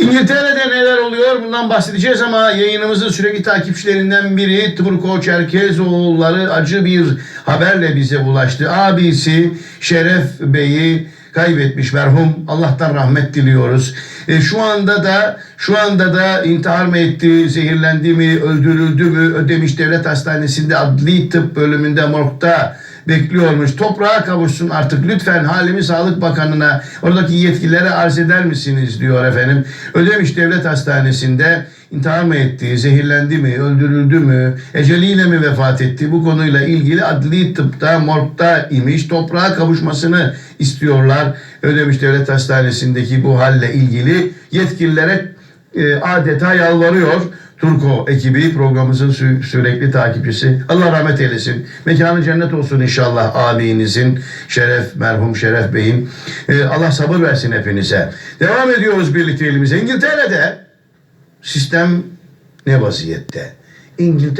İngiltere'de neler oluyor bundan bahsedeceğiz ama yayınımızın sürekli takipçilerinden biri Turko Çerkezoğulları acı bir haberle bize ulaştı. Abisi Şeref Bey'i kaybetmiş merhum. Allah'tan rahmet diliyoruz. E, şu anda da şu anda da intihar mı etti, zehirlendi mi, öldürüldü mü Ödemiş Devlet Hastanesi'nde adli tıp bölümünde morgda bekliyormuş. Toprağa kavuşsun artık lütfen halimi Sağlık Bakanı'na oradaki yetkililere arz eder misiniz diyor efendim. Ödemiş Devlet Hastanesi'nde intihar mı etti, zehirlendi mi, öldürüldü mü, eceliyle mi vefat etti bu konuyla ilgili adli tıpta morgda imiş toprağa kavuşmasını istiyorlar. Ödemiş Devlet Hastanesi'ndeki bu halle ilgili yetkililere e, adeta yalvarıyor. Turko ekibi programımızın sü- sürekli takipçisi. Allah rahmet eylesin. Mekanı cennet olsun inşallah abinizin, Şeref, merhum Şeref Bey'in. E, Allah sabır versin hepinize. Devam ediyoruz birlikte elimize. İngiltere'de sistem ne vaziyette? İngiltere